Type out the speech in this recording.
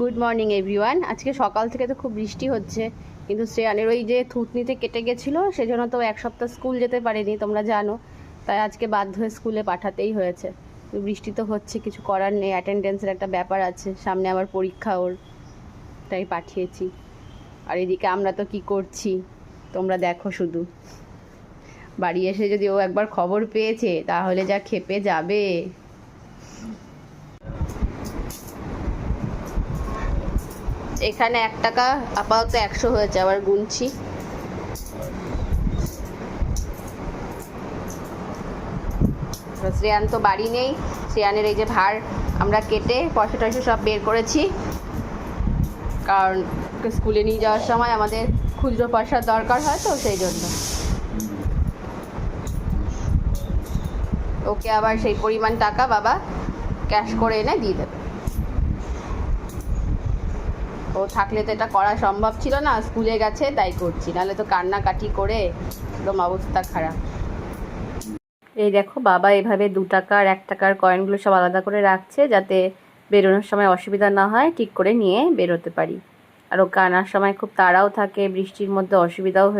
Good morning everyone আজকে সকাল থেকে তো খুব বৃষ্টি হচ্ছে, কিন্তু শ্রেয়ানের ওই যে থুতনিতে কেটে গেছিল, সেজন্য তো এক সপ্তাহ স্কুল যেতে পারেনি, তোমরা জানো। তাই আজকে বাধ্য হয়ে স্কুলে পাঠাতেই হয়েছে। বৃষ্টি তো হচ্ছে, কিছু করার নেই অ্যাটেন্ডেন্সের একটা ব্যাপার আছে, সামনে আবার পরীক্ষা ওর, তাই পাঠিয়েছি। আর এদিকে আমরা তো কি করছি, তোমরা দেখো শুধু। বাড়ি এসে যদি ও একবার খবর পেয়েছে, তাহলে যা খেপে যাবে। এখানে এক টাকা, আপাতত একশো হয়েছে, আবার গুনছি। শ্রেয়ান তো বাড়ি নেই, শ্রেয়ানের এই যে ভার, আমরা কেটে পয়সা টয়সা সব বের করেছি। কারণ স্কুলে নিয়ে যাওয়ার সময় আমাদের খুচরো পয়সার দরকার হয় তো, সেই জন্য। ওকে আবার সেই পরিমাণ টাকা বাবা ক্যাশ করে এনে দিয়ে দেবে। ও থাকলে তো এটা করা সম্ভব ছিল না, স্কুলে গেছে, তাই করছি। নাহলে তো কান্নাকাটি করে একদম অবস্থা খারাপ। এই দেখো, বাবা এভাবে দু টাকার, এক টাকার কয়েনগুলো সব আলাদা করে রাখছে যাতে বেরোনোর সময় অসুবিধা না হয়, ঠিক করে নিয়ে বেরোতে পারি। আর ওকে আনার সময় খুব তাড়াও থাকে, বৃষ্টির মধ্যে অসুবিধাও